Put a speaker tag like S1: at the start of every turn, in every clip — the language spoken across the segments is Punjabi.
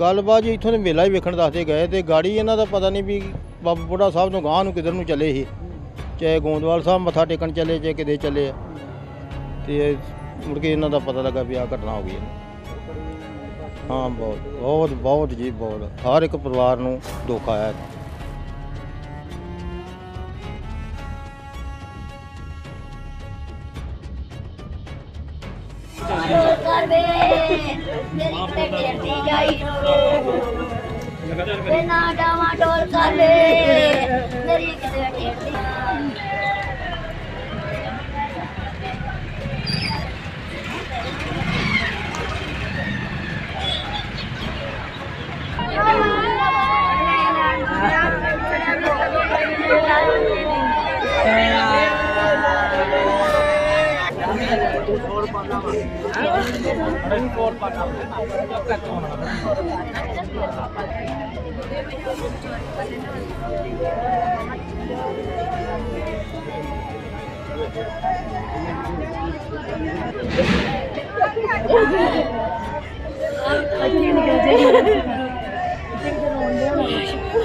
S1: ਗੱਲਬਾਤ ਜੀ ਇੱਥੋਂ ਦੇ ਮੇਲਾ ਹੀ ਵੇਖਣ ਦੱਸਦੇ ਗਏ ਤੇ ਗਾੜੀ ਇਹਨਾਂ ਦਾ ਪਤਾ ਨਹੀਂ ਵੀ ਬਾਬਾ ਬੁੱਢਾ ਸਾਹਿਬ ਤੋਂ ਗਾਂਹ ਨੂੰ ਕਿੱਧਰ ਨੂੰ ਚੱਲੇ ਸੀ ਚਾਹੇ ਗੋਂਦਵਾਲ ਸਾਹਿਬ ਮੱਥਾ ਟੇਕਣ ਚੱਲੇ, ਚਾਹੇ ਕਿਤੇ ਚੱਲੇ ਤੇ ਮੁੜ ਕੇ ਇਹਨਾਂ ਦਾ ਪਤਾ ਲੱਗਾ ਵੀ ਆ ਘਟਨਾ ਹੋ ਗਈ ਹੈ ਹਾਂ, ਬਹੁਤ ਬਹੁਤ ਬਹੁਤ ਜੀ, ਬਹੁਤ। ਹਰ ਇੱਕ ਪਰਿਵਾਰ ਨੂੰ ਦੁੱਖ ਆਇਆ।
S2: ਮੇਰੀ ਕਿਤੇ ਢੇਰਦੀ ਜਾਈ ਤੇ ਨਾ ਡਾਵਾ ਡੋਲ ਕਰ ਦੇ ਮੇਰੀ ਕਿਤੇ ਢੇਰਦੀ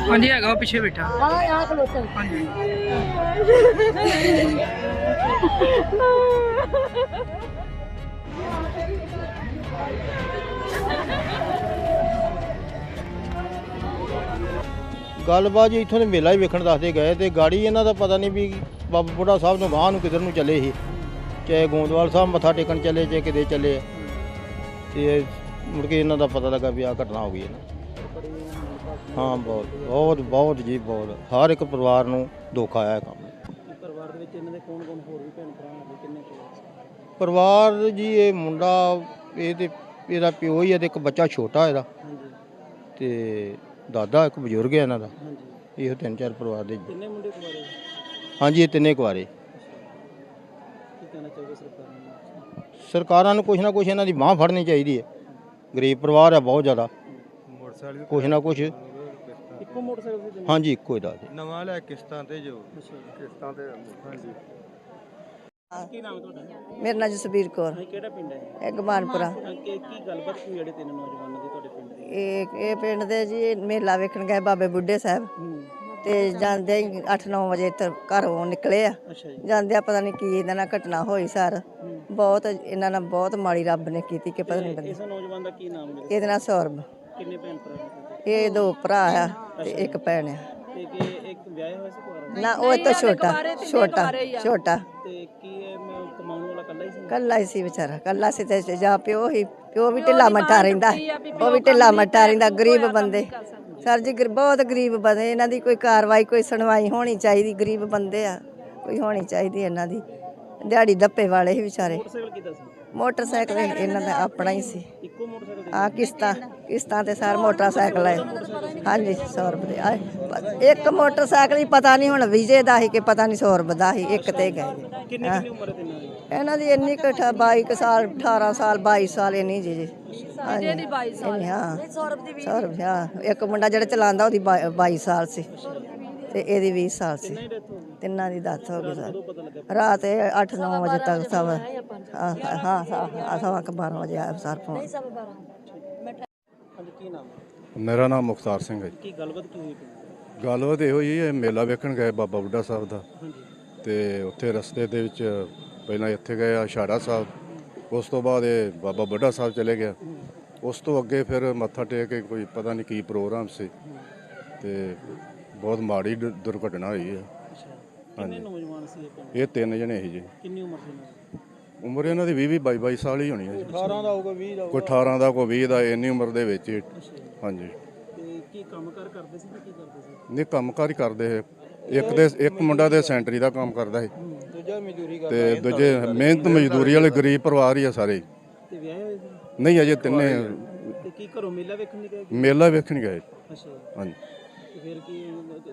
S3: ਹਾਂਜੀ ਹੈਗਾ ਉਹ ਪਿੱਛੇ ਬੈਠਾ।
S2: ਆ ਆ ਖਲੋਤਾ।
S3: ਹਾਂਜੀ।
S1: ਗੱਲਬਾਤ ਜੀ ਇੱਥੋਂ ਦੇ ਮੇਲਾ ਹੀ ਵੇਖਣ ਦੱਸਦੇ ਗਏ ਤੇ ਗਾੜੀ ਇਹਨਾਂ ਦਾ ਪਤਾ ਨਹੀਂ ਵੀ ਬਾਬਾ ਬੁੱਢਾ ਸਾਹਿਬ ਤੋਂ ਗਾਂਹ ਨੂੰ ਕਿੱਧਰ ਨੂੰ ਚੱਲੇ ਸੀ। ਚਾਹੇ ਗੋਂਦਵਾਲ ਸਾਹਿਬ ਮੱਥਾ ਟੇਕਣ ਚੱਲੇ ਚਾਹੇ ਕਿਤੇ ਚੱਲੇ। ਤੇ ਮੁੜ ਕੇ ਇਹਨਾਂ ਦਾ ਪਤਾ ਲੱਗਾ ਵੀ ਆ ਘਟਨਾ ਹੋ ਗਈ ਹੈ। ਹਾਂ ਬਹੁਤ ਬਹੁਤ ਬਹੁਤ ਜੀ ਬਹੁਤ। ਹਰ ਇੱਕ ਪਰਿਵਾਰ ਨੂੰ ਦੁੱਖ ਆਇਆ ਹੈ ਕੰਮ।
S4: ਪਰਿਵਾਰ ਦੇ ਵਿੱਚ ਇਹਨਾਂ ਦੇ ਕੌਣ ਕੌਣ ਹੋਰ ਵੀ ਭੈਣ ਭਰਾ ਨੇ ਕਿੰਨੇ?
S1: ਪਰਿਵਾਰ ਜੀ ਇਹ ਮੁੰਡਾ ਇਹ ਤੇ ਇਹਦਾ ਪਿਓ ਹੀ ਹੈ ਤੇ ਇੱਕ ਬੱਚਾ ਛੋਟਾ ਇਹਦਾ। ਤੇ ਦਾਦਾ ਇੱਕ ਬਜ਼ੁਰਗ ਹੈ ਇਹਨਾਂ ਦਾ।
S4: ਹਾਂਜੀ।
S1: ਇਹੋ ਤਿੰਨ ਚਾਰ ਪਰਿਵਾਰ ਦੇ ਜੀ।
S4: ਕਿੰਨੇ ਮੁੰਡੇ ਕੁਆਰੇ
S1: ਹਾਂਜੀ ਇਹ ਤਿੰਨੇ ਕੁਆਰੇ।
S4: ਕੀ ਕਹਿਣਾ ਚਾਹੋਗੇ ਸਰਕਾਰ ਨੂੰ?
S1: ਸਰਕਾਰਾਂ ਨੂੰ ਕੁਛ ਨਾ ਕੁਛ ਇਹਨਾਂ ਦੀ ਬਾਹ ਫੜਨੀ ਚਾਹੀਦੀ ਹੈ। ਗਰੀਬ ਪਰਿਵਾਰ ਹੈ ਬਹੁਤ ਜ਼ਿਆਦਾ।
S5: ਮੋਟਰਸਾਈਕਲ
S1: ਕੁਛ ਨਾ ਕੁਛ।
S4: ਇੱਕੋ ਮੋਟਰਸਾਈਕਲ
S1: ਹਾਂਜੀ ਇੱਕੋ ਹੀ ਦਾ
S5: ਨਵਾਂ ਲੈ ਕਿਸ਼ਤਾਂ ਤੇ ਜੋ। ਕਿਸ਼ਤਾਂ ਤੇ ਹਾਂਜੀ।
S4: ਕੀ ਨਾਮ ਹੈ ਤੁਹਾਡਾ?
S2: ਮੇਰਾ ਨਾਂ ਜਸਬੀਰ ਕੌਰ।
S4: ਕਿਹੜਾ ਪਿੰਡ ਹੈ?
S2: ਇਹ ਗਮਾਨਪੁਰਾ।
S4: ਕੀ ਕੀ ਗੱਲਬਾਤ ਹੋਈ ਜਿਹੜੇ ਤਿੰਨ ਨੌਜਵਾਨਾਂ ਦੀ ਤੁਹਾਡੇ ਪਿੰਡ ਦੀ?
S2: ਇਹ ਇਹ ਪਿੰਡ ਦੇ ਜੀ ਮੇਲਾ ਵੇਖਣ ਗਏ ਬਾਬੇ ਬੁੱਢੇ ਸਾਹਿਬ। ਤੇ ਜਾਂਦੇ ਹੀ 8-9 ਵਜੇ ਇੱਧਰ ਘਰੋਂ ਨਿਕਲੇ ਆ।
S4: ਅੱਛਾ ਜੀ।
S2: ਜਾਂਦੇ ਆ ਪਤਾ ਨਹੀਂ ਕੀ ਇਹਨਾਂ ਨਾਲ ਘਟਨਾ ਹੋਈ ਸਰ। ਬਹੁਤ ਇਹਨਾਂ ਨਾਲ ਬਹੁਤ ਮਾੜੀ ਰੱਬ ਨੇ ਕੀਤੀ ਕਿ ਪਤਾ ਨਹੀਂ ਬੰਦੇ
S4: ਇਸ ਨੌਜਵਾਨ ਦਾ ਕੀ ਨਾਮ ਹੈ?
S2: ਇਹਦੇ ਨਾਲ ਸੌਰਬ
S4: ਕਿੰਨੇ ਭੈਣ ਭਰਾ?
S2: ਇਹ ਦੋ ਭਰਾ ਆ ਤੇ ਇੱਕ ਭੈਣ ਆ।
S4: ਤੇ ਕਿ ਇੱਕ ਵਿਆਹ ਹੋਇਆ ਸੀ ਕੁਆਰਾ
S2: ਨਾ ਉਹ ਇਹ ਤੋਂ ਛੋਟਾ ਛੋਟਾ ਛੋਟਾ। ਕੱਲਾ ਹੀ ਸੀ ਵਿਚਾਰਾ ਕੱਲਾ ਸੀ ਤੇ ਜਾਂ ਪਿਓ ਹੀ ਪਿਓ ਵੀ ਢਿੱਲਾ ਮੱਠਾ ਰਹਿੰਦਾ ਉਹ ਵੀ ਢਿੱਲਾ ਮੱਠਾ ਰਹਿੰਦਾ ਗਰੀਬ ਬੰਦੇ। ਸਰ ਜੀ ਗਰ- ਬਹੁਤ ਗਰੀਬ ਬੰਦੇ ਇਹਨਾਂ ਦੀ ਕੋਈ ਕਾਰਵਾਈ ਕੋਈ ਸੁਣਵਾਈ ਹੋਣੀ ਚਾਹੀਦੀ ਗਰੀਬ ਬੰਦੇ ਆ ਕੋਈ ਹੋਣੀ ਚਾਹੀਦੀ ਇਹਨਾਂ ਦੀ। ਦਿਹਾੜੀ ਦੱਪੇ ਵਾਲੇ ਹੀ ਵਿਚਾਰੇ।
S4: ਮੋਟਰਸਾਈਕਲ ਕਿੱਦਾਂ ਸੀ?
S2: ਮੋਟਰਸਾਈਕਲ ਇਹਨਾਂ ਦਾ ਆਪਣਾ ਹੀ ਸੀ।
S4: ਇੱਕੋ ਮੋਟਰਸਾਈਕਲ
S2: ਆ ਕਿਸ਼ਤਾਂ ਕਿਸ਼ਤਾਂ ਤੇ ਸਾਰ ਮੋਟਰਸਾਈਕਲ ਹੈ ਹਾਂਜੀ 100 ਰੁਪਏ ਦੇ। ਇੱਕ ਮੋਟਰਸਾਈਕਲ ਹੀ ਪਤਾ ਨਹੀਂ ਹੁਣ ਵਿਜੇ ਦਾ ਹੀ ਕਿ ਪਤਾ ਨਹੀਂ 100 ਰੁਪਏ ਦਾ ਹੀ ਇੱਕ ਤੇ ਗਏ।
S4: ਕਿੰਨੀ ਕਿੰਨੀ ਉਮਰ ਹੈ ਤਿੰਨਾਂ ਦੀ?
S2: ਇਹਨਾਂ ਦੀ ਇੰਨੀ ਕੁ ਅਠਾ- 22 ਕੁ ਸਾਲ 18 ਸਾਲ 22 ਸਾਲ ਇੰਨੀ ਜੀ ਜੀ। ਹਾਂਜੀ। ਦੀ 22 ਸਾਲ। ਹਾਂ। ਸੌਰਵ ਦੀ 20 ਹਾਂ। ਇੱਕ ਮੁੰਡਾ ਜਿਹੜਾ ਚਲਾਉਂਦਾ ਉਹਦੀ 22 ਸਾਲ ਸੀ। ਤੇ ਇਹਦੀ 20 ਸਾਲ ਸੀ। ਤਿੰਨਾਂ ਦੀ ਦੱਤ ਹੋ ਗਈ ਸਰ। ਰਾਤ 8-9 ਵਜੇ ਤੱਕ ਸਭ ਹਾਂ ਹਾਂ ਹਾਂ ਸਵਾ ਕੁ 12 ਵਜੇ ਆਇਆ ਸਰ ਫੋਨ।
S4: ਹਾਂਜੀ ਕੀ ਨਾਮ ਹੈ?
S5: ਮੇਰਾ ਨਾਮ ਮੁਖਤਾਰ ਸਿੰਘ ਹੈ ਜੀ।
S4: ਕੀ ਗੱਲਬਾਤ ਕੀ ਹੋਈ ਪਿੰਡ
S5: ਗੱਲਬਾਤ ਇਹੋ ਹੀ ਹੈ ਮੇਲਾ ਵੇਖਣ ਗਏ ਬਾਬਾ ਬੁੱਢਾ ਸਾਹਿਬ ਦਾ। ਤੇ ਉੱਥੇ ਰਸਤੇ ਦੇ ਵਿੱਚ ਪਹਿਲਾਂ ਇੱਥੇ ਗਏ ਆ ਛਾੜਾ ਸਾਹਿਬ। ਉਸ ਤੋਂ ਬਾਅਦ ਇਹ ਬਾਬਾ ਬੁੱਢਾ ਸਾਹਿਬ ਚਲੇ ਗਿਆ। ਉਸ ਤੋਂ ਅੱਗੇ ਫਿਰ ਮੱਥਾ ਟੇਕ ਕੇ ਕੋਈ ਪਤਾ ਨਹੀਂ ਕੀ ਪ੍ਰੋਗਰਾਮ ਸੀ ਤੇ ਬਹੁਤ ਮਾੜੀ ਦ- ਦੁਰਘਟਨਾ ਹੋਈ ਹੈ
S4: ਕਿੰਨੇ ਨੌਜਵਾਨ ਸੀ ਇਹ ਪਿੰਡ?
S5: ਇਹ ਤਿੰਨ ਜਣੇ ਸੀ ਜੀ।
S4: ਕਿੰਨੀ ਉਮਰ ਸੀ ਇਹਨਾਂ ਦੀ?
S5: ਉਮਰ ਇਹਨਾਂ ਦੀ 20 20 22 22 ਸਾਲ ਹੀ ਹੋਣੀ ਹੈ ਜੀ।
S1: 18 ਦਾ ਹੋਊਗਾ 20 ਦਾ
S5: ਕੋਈ 18 ਦਾ ਕੋਈ 20 ਦਾ ਇੰਨੀ ਉਮਰ ਦੇ ਵਿੱਚ ਹੀ। ਹਾਂਜੀ।
S4: ਕੀ ਕੰਮ ਕਾਰ ਕਰਦੇ ਸੀ ਤੇ ਕੀ ਕਰਦੇ ਸੀ?
S5: ਨਹੀਂ ਕੰਮਕਾਰ ਹੀ ਕਰਦੇ ਹੈ ਇੱਕ ਦੇ ਇੱਕ ਮੁੰਡਾ ਦੇ ਸੈਂਟਰੀ ਦਾ ਕੰਮ ਕਰਦਾ ਹੈ
S1: ਦੂਜਾ ਮਜ਼ਦੂਰੀ ਕਰ
S5: ਤੇ ਦੂਜੇ ਮਿਹਨਤ ਮਜ਼ਦੂਰੀ ਵਾਲੇ ਗਰੀਬ ਪਰਿਵਾਰ ਹੀ ਆ ਸਾਰੇ।
S4: ਤੇ ਵਿਆਹ ਹੋਏ ਸੀ?
S5: ਨਹੀਂ ਅਜੇ ਤਿੰਨੇ
S4: ਤੇ ਕੀ ਘਰੋਂ ਮੇਲਾ ਵੇਖਣ ਨਹੀਂ ਗਏ
S5: ਮੇਲਾ ਵੇਖਣ ਗਏ।
S4: ਅੱਛਾ।
S5: ਹਾਂਜੀ।
S4: ਤੇ ਫਿਰ ਕੀ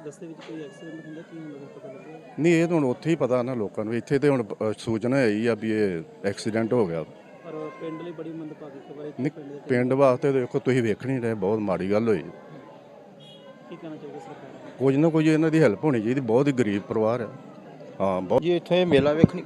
S4: ਦਸਤੇ ਵਿੱਚ ਕੋਈ ਐਕਸੀਡੈਂਟ ਹੁੰਦਾ ਕੀ ਹੁੰਦਾ ਕੁਛ ਪਤਾ ਲੱਗਿਆ?
S5: ਨਹੀਂ ਇਹ ਤਾਂ ਹੁਣ ਉੱਥੇ ਹੀ ਪਤਾ ਨਾ ਲੋਕਾਂ ਨੂੰ ਇੱਥੇ ਤੇ ਹੁਣ ਅ, ਸੂਚਨਾ ਆਈ ਆ ਵੀ ਇਹ ਐਕਸੀਡੈਂਟ ਹੋ ਗਿਆ।
S4: ਪਰ ਪਿੰਡ ਲਈ ਬੜੀ ਮੰਦਭਾਗੀ ਖਬਰ ਹੈ
S5: ਨਹੀਂ,
S4: ਪਿੰਡ
S5: ਵਾਸਤੇ ਦੇਖੋ ਤੁਸੀਂ ਵੇਖ ਨਹੀਂ ਰਹੇ ਬਹੁਤ ਮਾੜੀ ਗੱਲ ਹੋਈ।
S4: ਕੀ ਕਹਿਣਾ ਸਰਕਾਰ
S5: ਕੁਝ ਨਾ ਕੁਝ ਇਹਨਾਂ ਦੀ ਹੈਲਪ ਹੋਣੀ ਚਾਹੀਦੀ ਬਹੁਤ ਹੀ ਗਰੀਬ ਪਰਿਵਾਰ ਹੈ। ਹਾਂ ਬਹੁਤ
S1: ਜੀ ਇੱਥੇ ਮੇਲਾ ਵੇਖਣ